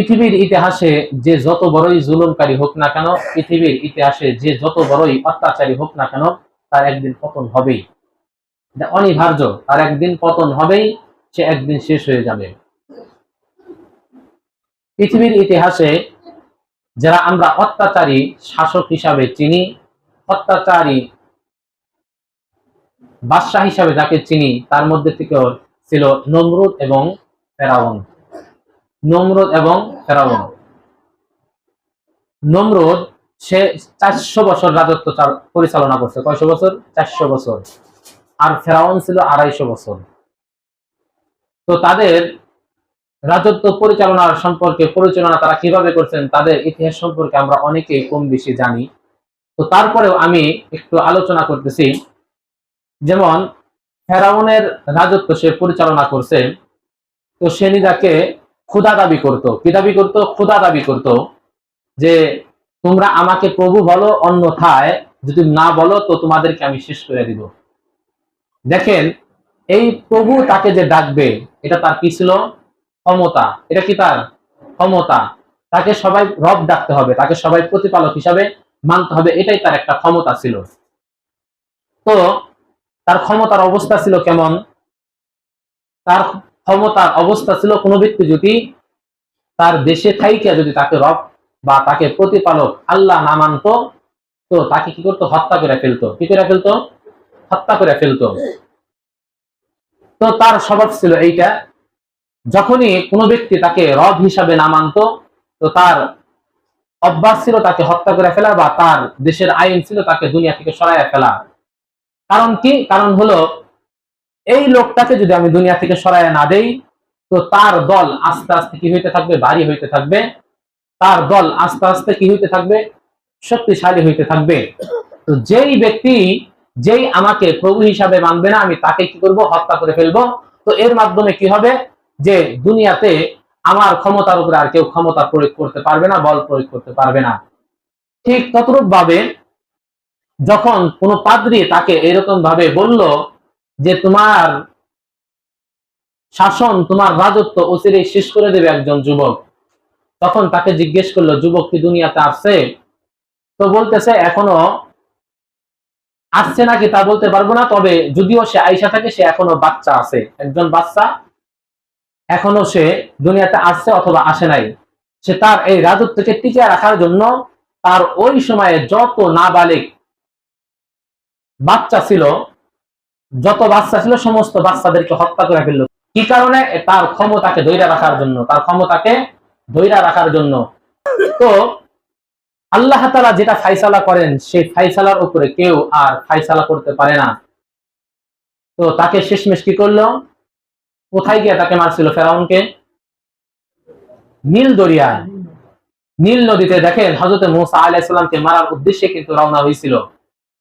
পৃথিবীর ইতিহাসে যে যত বড়ই জুলুমকারী হোক না কেন, পৃথিবীর ইতিহাসে যে যত বড়ই অত্যাচারী হোক না কেন, তার একদিন পতন হবেই। অনিবার্য, তার একদিন পতন হবেই, সে একদিন শেষ হয়ে যাবে। পৃথিবীর ইতিহাসে যারা আমরা অত্যাচারী শাসক হিসাবে চিনি, অত্যাচারী বাদশাহ হিসাবে যাকে চিনি, তার মধ্যে থেকে ছিল নমরুদ এবং ফেরাউন। নমরুদ এবং ফেরাউন। নমরুদ, সে চারশো বছর রাজত্ব পরিচালনা করছে। কয়শো বছর? চারশো বছর। আর ফেরাউন ছিল আড়াইশো বছর। তো তাদের রাজত্ব পরিচালনার সম্পর্কে পরিচালনা তারা কীভাবে করছেন, তাদের ইতিহাস সম্পর্কে আমরা অনেকেই কম বেশি জানি। তো তারপরেও আমি একটু আলোচনা করতেছি। যেমন, ফেরাউনের রাজত্ব সে পরিচালনা করছে। তো সে নিজেকে ক্ষুদা দাবি করত। কি দাবি করত? ক্ষুদা দাবি করত যে, তোমরা আমাকে প্রভু বলো, অন্যথায় যদি না বলো, তো তোমাদেরকে আমি শেষ করে দিব। দেখেন, এই প্রভু তাকে যে ডাকবে, এটা তার কি ছিল? ক্ষমতা। এটা কি তার? ক্ষমতা। তাকে সবাই রব ডাকতে হবে, তাকে সবাই প্রতিপালক হিসাবে মানতে হবে, এটাই তার একটা ক্ষমতা ছিল। তো, তার ক্ষমতার অবস্থা ছিল কেমন? তার ক্ষমতার অবস্থা ছিল কোনো ব্যক্তি যদি তার দেশে থাইকে যদি তাকে রব বা তাকে প্রতিপালক আল্লাহ না মানত, তো তাকে কি করতো? হত্যা করে ফেলতো। কি করে ফেলতো? হত্যা করে ফেলতো। তো তার স্বভাব ছিল এইটা, যখনই কোনো ব্যক্তি তাকে রব হিসাবে না মানত, তো তার অভ্যাস ছিল তাকে হত্যা করে ফেলা বা তার দেশের আইন ছিল তাকে দুনিয়া থেকে সরাইয়া ফেলা। কারণ কি? কারণ হলো এই লোকটাকে যদি আমি দুনিয়া থেকে সরাইয়া না দেই, তো তার দল আস্তে আস্তে কি হইতে থাকবে? ভারী হইতে থাকবে। তার দল আস্তে আস্তে কি হইতে থাকবে? শক্তিশালী হইতে থাকবে। তো যেই ব্যক্তি যেই আমাকে প্রভু হিসাবে মানবে না, আমি তাকে কি করব? হত্যা করে ফেলব। তো এর মাধ্যমে কি হবে? যে দুনিয়াতে আমার ক্ষমতার উপরে আর কেউ ক্ষমতা প্রয়োগ করতে পারবে না, বল প্রয়োগ করতে পারবে না। ঠিক ততরূপ ভাবে যখন কোনো পাদ্রী তাকে এরকম ভাবে বলল যে তোমার শাসন, তোমার রাজত্ব অচিরেই শেষ করে দেবে একজন যুবক। তখন তাকে জিজ্ঞেস করল, যুবক, কি দুনিয়াতে আসছে? তো বলতেছে, এখনও আসছে নাকি তা বলতে পারব না, তবে যদিও সে আইসা থাকে, সে এখনও বাচ্চা আছে। একজন বাচ্চা এখনও সে দুনিয়াতে আসছে অথবা আসে নাই। সে তার এই রাজত্বকে টিকে রাখার জন্য তার ওই সময়ে যত নাবালিক বাচ্চা ছিল যত বাচ্চা ছিল, সমস্ত বাচ্চাদেরকে হত্যা করে ফেলল। কি কারণে? তার ক্ষমতাকে ধৈর্য রাখার জন্য, তার ক্ষমতাকে ধৈর্য রাখার জন্য। তো আল্লাহ তালা যেটা ফাইসালা করেন, সেই ফাইসালার উপরে কেউ আর ফাইসালা করতে পারে না। তো তাকে শেষমেশ কি করল? কোথায় গিয়ে তাকে মারছিল? ফেরাউনকে? নীল দরিয়ায়। নীল নদীতে দেখেন হজরত মোসা আলাইসাল্লামকে মারার উদ্দেশ্যে কিন্তু রওনা হয়েছিল।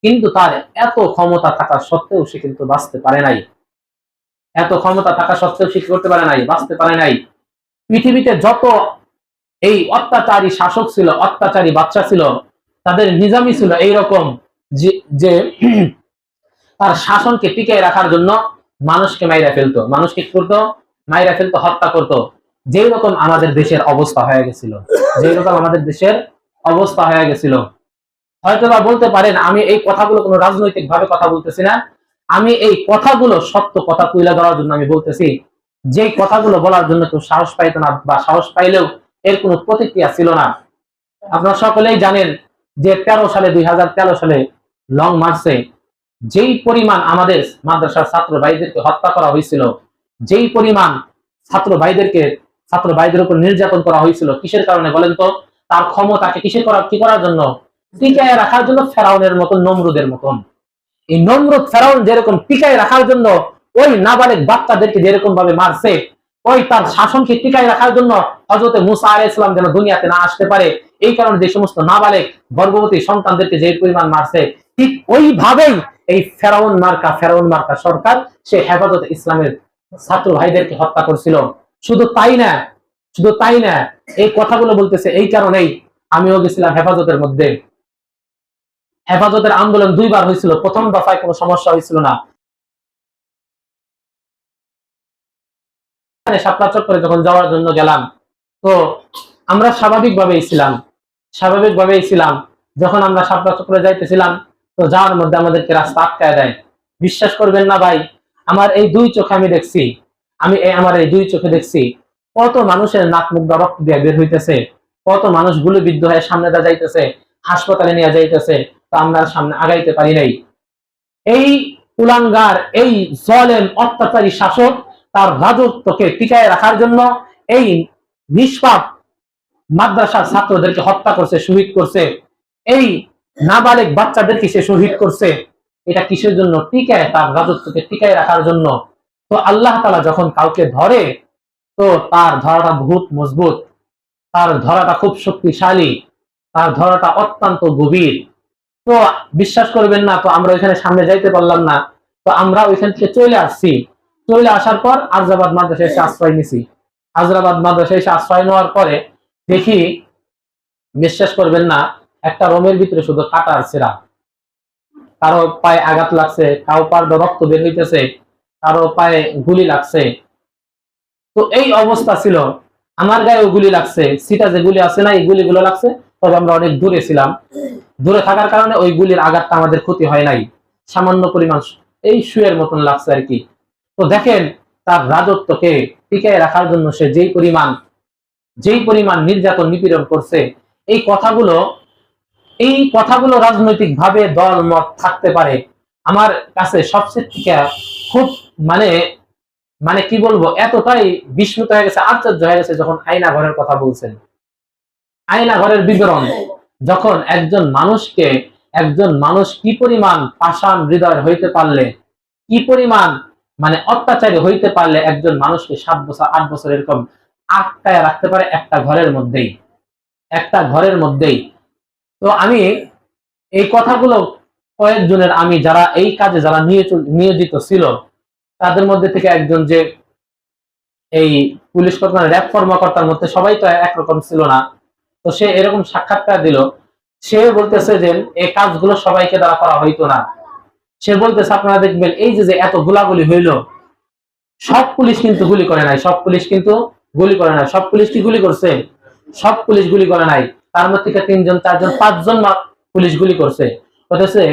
কিন্তু তার এত ক্ষমতা থাকা সত্ত্বেও সে কিন্তু বাঁচতে পারে নাই। এত ক্ষমতা থাকা সত্ত্বেও সে করতে পারে নাই? বাঁচতে পারে নাই। পৃথিবীতে যত এই অত্যাচারী শাসক ছিল, অত্যাচারী বাচ্চা ছিল, তাদের নিজামি ছিল এইরকম যে যে তার শাসনকে টিকিয়ে রাখার জন্য মানুষকে মাইরা ফেলতো। মানুষকে করতো? মাইরা ফেলতো, হত্যা করতো। যেই রকম আমাদের দেশের অবস্থা হয়ে গেছিল। যেই রকম আমাদের দেশের অবস্থা হয়ে গেছিল। হয়তো বা বলতে পারেন, আমি এই কথাগুলো কোনো রাজনৈতিক ভাবে কথা বলতেছি না। আমি এই কথাগুলো সত্য কথা তুলে ধরার জন্য আমি বলতেছি যে কথাগুলো বলার জন্য কেউ সাহস পাইতো না বা সাহস পাইলেও এর কোনো প্রতিক্রিয়া ছিল না। আপনারা সকলেই জানেন যে তেরো সালে, দুই সালে লং মার্চে যেই পরিমাণ আমাদের মাদ্রাসার ছাত্র ভাইদেরকে হত্যা করা হয়েছিল, যেই পরিমাণ ছাত্র ভাইদেরকে, ছাত্র ভাইদের উপর নির্যাতন করা হয়েছিল, কিসের কারণে বলেন তো? তার ক্ষমতাকে কিসের করার কি করার জন্য? টিকায় রাখার জন্য ফেরাউনের মতন নমরুদের মতন এই নমরুদ ফেরাউন যেরকম টিকায় রাখার জন্য ওই নাবালেক বাচ্চাদেরকে যেরকম ভাবে মারছে, ওই তার শাসনকে টিকায় রাখার জন্য হজরতে মুসা আলাই ইসলাম যেন দুনিয়াতে না আসতে পারে, এই কারণে যে সমস্ত নাবালেক গর্ভবতী সন্তানদেরকে যে পরিমাণ মারছে, ঠিক ওইভাবেই এই ফেরাউন মার্কা ফেরাউন মার্কা সরকার, সে হেফাজত ইসলামের ছাত্র ভাইদেরকে হত্যা করছিল। শুধু তাই না, শুধু তাই না, এই কথাগুলো বলতেছে এই কারণেই আমিও গেছিলাম হেফাজতের মধ্যে। হেফাজতের আন্দোলন দুইবার হয়েছিল। প্রথম দফায় কোনো সমস্যা হয়েছিল না। শাপলা চক্করে যখন যাওয়ার জন্য গেলাম, তো আমরা স্বাভাবিকভাবেই ছিলাম। স্বাভাবিকভাবেই ছিলাম। যখন আমরা সাপড়া চক্রে যাইতেছিলাম, তো যাওয়ার মধ্যে আমাদেরকে রাস্তা আটকায় দেয়। বিশ্বাস করবেন না ভাই, আমার এই দুই চোখে আমি দেখছি। আমি আমার এই দুই চোখে দেখছি। কত মানুষের নাক মুখ দিয়ে রক্ত দিয়ে বের হইতেছে। কত মানুষ গুলিবিদ্ধ হয়ে সামনে দা যাইতেছে, হাসপাতালে নিয়ে যাইতেছে। তো আমরা সামনে আগাইতে পারি নাই। এই উলাঙ্গার, এই জলেম অত্যাচারী শাসক তার রাজত্বকে টিকায় রাখার জন্য এই নিষ্পাপ মাদ্রাসার ছাত্রদেরকে হত্যা করছে, শহীদ করছে। এই নাবালেক বাচ্চাদেরকে সে শহীদ করছে। এটা কিসের জন্য? টিকায়, তার রাজত্বকে টিকায় রাখার জন্য। তো আল্লাহ তালা যখন কাউকে ধরে, তো তার ধরাটা বহুত মজবুত। তার ধরাটা খুব শক্তিশালী। তার ধরাটা অত্যন্ত গভীর। তো বিশ্বাস করবেন না, তো আমরা ওইখানে সামনে যাইতে পারলাম না। তো আমরা ওইখান থেকে চলে আসছি। চলে আসার পর আজরাবাদ মাদ্রাসায় এসে আশ্রয় নিছি। আজরাবাদ মাদ্রাসায় এসে আশ্রয় নেওয়ার পরে দেখি, বিশ্বাস করবেন না, একটা রোমের ভিতরে শুধু কাটার সেরা কারও পায়ে আঘাত লাগছে, কারও পার রক্ত বের হইতেছে, কারও পায়ে গুলি লাগছে। তো এই অবস্থা ছিল। আমার গায়েও গুলি লাগছে। সিটা যে গুলি আছে না, এই গুলিগুলো লাগছে, তবে আমরা অনেক দূরে ছিলাম। দূরে থাকার কারণে ওই গুলির আঘাতটা আমাদের ক্ষতি হয় নাই। সামান্য পরিমাণ এই শুয়ের মতন লাগছে আর কি। তো দেখেন, তার রাজত্বকে টিকায় রাখার জন্য সে যেই পরিমাণ যেই পরিমাণ নির্যাতন নিপীড়ন করছে, এই কথাগুলো এই কথাগুলো রাজনৈতিক ভাবে দল মত থাকতে পারে। আমার কাছে সবচেয়ে খুব মানে মানে কি বলব, এতটাই বিস্মিত হয়ে গেছে, আশ্চর্য হয়ে গেছে যখন আয়না ঘরের কথা বলছেন। আয়না ঘরের বিবরণ। যখন একজন মানুষকে, একজন মানুষ কি পরিমাণ পাষাণ হৃদয় হইতে পারলে, কি পরিমাণ মানে অত্যাচারী হইতে পারলে একজন মানুষকে সাত বছর, আট বছর এরকম আটকায় রাখতে পারে একটা ঘরের মধ্যেই। একটা ঘরের মধ্যেই। তো আমি এই কথাগুলো কয়েকজনের, আমি যারা এই কাজে যারা নিয়োজ- নিয়োজিত ছিল, তাদের মধ্যে থেকে একজন যে এই পুলিশ র্যাব কর্মকর্তার মধ্যে সবাই তো একরকম ছিল না। তো সে এরকম সাক্ষাৎকার দিল। সে বলতেছে যে এই কাজগুলো সবাইকে দ্বারা করা হইতো না। সে বলতেছে, আপনারা দেখবেন, এই যে এত গোলাগুলি হইল, সব পুলিশ কিন্তু গুলি করে নাই, সব পুলিশ কিন্তু গুলি করে নাই। সব পুলিশ কি গুলি করছে? সব পুলিশ গুলি করে নাই। তার মধ্যে তিনজন, চারজন, পাঁচজন পুলিশ গুলি করছে। বলতেছে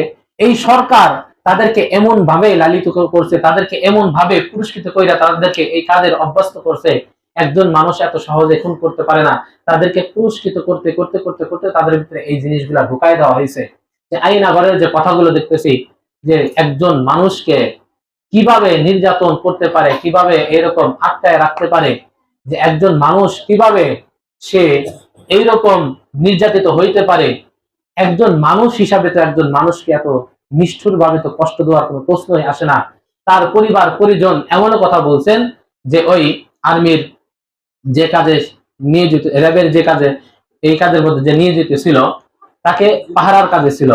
এই সরকার তাদেরকে এমন ভাবে লালিত করছে, তাদেরকে এমন ভাবে পুরস্কৃত কইরা তাদেরকে এই কাজের অভ্যস্ত করছে একজন মানুষ এত সহজে খুন করতে পারে না। তাদেরকে পুরস্কৃত করতে করতে করতে করতে তাদের ভিতরে এই জিনিসগুলা ঢুকাই দেওয়া হয়েছে। যে আইনাগরের যে কথাগুলো দেখতেছি, যে একজন মানুষকে কীভাবে নির্যাতন করতে পারে, কীভাবে এরকম আটকায় রাখতে পারে, যে একজন মানুষ কীভাবে সে এইরকম নির্যাতিত হইতে পারে, একজন মানুষ হিসাবে তো একজন মানুষকে এত নিষ্ঠুর ভাবে তো কষ্ট দেওয়ার কোনো প্রশ্নই আসে না। তার পরিবার, পরিজন এমনও কথা বলছেন যে ওই আর্মির যে কাজে নিয়োজিত, র্যাবের যে কাজে, এই কাজের মধ্যে যে নিয়োজিত ছিল, তাকে পাহারার কাজে ছিল।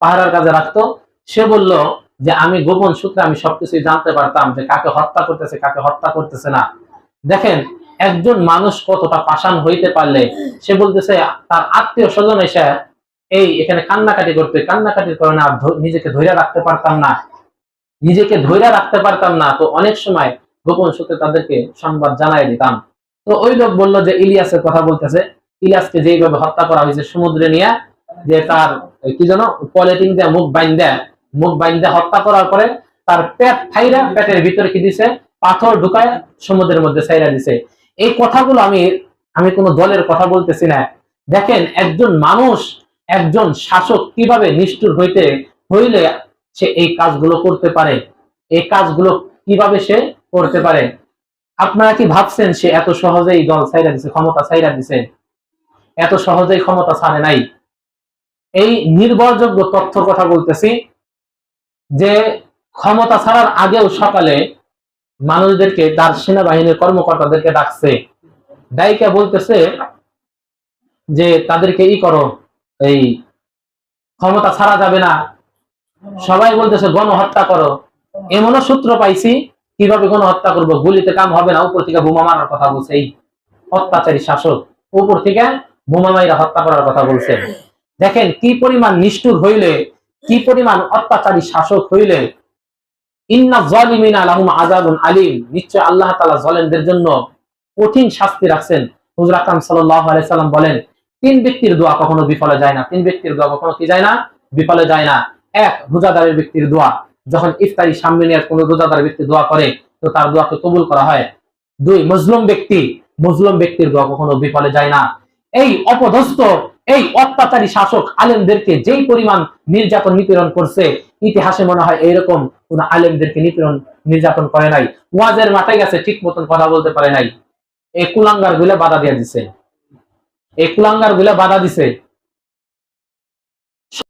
পাহারার কাজে রাখতো। সে বলল যে, আমি গোপন সূত্রে আমি সবকিছু জানতে পারতাম যে কাকে হত্যা করতেছে, কাকে হত্যা করতেছে না। দেখেন, একজন মানুষ কতটা পাষাণ হইতে পারলে, সে বলতেছে, তার আত্মীয় স্বজন এসে এই এখানে কান্নাকাটি করতে, কান্নাকাটির কারণে আর নিজেকে ধৈর্য রাখতে পারতাম না। নিজেকে ধৈর্য রাখতে পারতাম না। তো অনেক সময় গোপন সূত্রে তাদেরকে সংবাদ জানাই দিতাম। তো ওই লোক বলল যে ইলিয়াসের কথা বলতেছে, ইলিয়াসকে যেইভাবে হত্যা করা হয়েছে সমুদ্রে নিয়ে, যে তার কি যেন পলিটিং দিয়ে মুখ বাইন দেয় মুখ বাইন দিয়ে হত্যা করার পরে তার পেট ফাইরা পেটের ভিতরে কি দিছে, পাথর ঢুকায় সমুদ্রের মধ্যে সাইরা দিছে। এই কথাগুলো আমি আমি কোনো দলের কথা বলতেছি না। দেখেন, একজন মানুষ, একজন শাসক কীভাবে নিষ্ঠুর হইতে, হইলে সে এই কাজগুলো করতে পারে? এই কাজগুলো কীভাবে সে করতে পারে? আপনারা কি ভাবছেন সে এত সহজেই দল ছাইরা দিছে, ক্ষমতা ছাইরা দিছে? এত সহজেই ক্ষমতা ছাড়ে নাই। এই নির্ভরযোগ্য তথ্যর কথা বলতেছি যে ক্ষমতা ছাড়ার আগেও সকালে মানুষদেরকে, তার সেনাবাহিনীর কর্মকর্তাদেরকে ডাকছে। ডাইকা বলতেছে যে, তাদেরকে ই করো, এই ক্ষমতা ছাড়া যাবে না। সবাই বলতেছে, গণহত্যা করো। এমনও সূত্র পাইছি কীভাবে গণহত্যা করব? গুলিতে কাম হবে না। উপর থেকে বোমা মারার কথা বলছে এই অত্যাচারী শাসক। উপর থেকে বোমা মাইরা হত্যা করার কথা বলছে। দেখেন, কি পরিমাণ নিষ্ঠুর হইলে, কি পরিমাণ অত্যাচারী শাসক হইলে নিশ্চয় আল্লাহ তাআলা জালেমদের জন্য কঠিন শাস্তি রাখছেন। বলেন, তিন ব্যক্তির দোয়া কখনো বিফলে যায় না। তিন ব্যক্তির দোয়া কখনো কি যায় না? বিফলে যায় না। এক, রোজাদারের ব্যক্তির দোয়া। যখন ইফতারি সামনে নিয়ে কোন রোজাদার ব্যক্তি দোয়া করে, তো তার দোয়াকে কবুল করা হয়। দুই, মজলুম ব্যক্তি, মজলুম ব্যক্তির দোয়া কখনো বিফলে যায় না। এই অপদস্থ, এই অত্যাচারী শাসক আলেমদেরকে যেই পরিমাণ নির্যাতন নিপীড়ন করছে, ইতিহাসে মনে হয় এইরকম কোন আলেমদেরকে নিপীড়ন, নির্যাতন করে নাই। ওয়াজের মাথায় গেছে, ঠিক মতন কথা বলতে পারে নাই। এই কুলাঙ্গারগুলা বাধা দিয়ে দিছে। এই কুলাঙ্গারগুলা বাধা দিছে।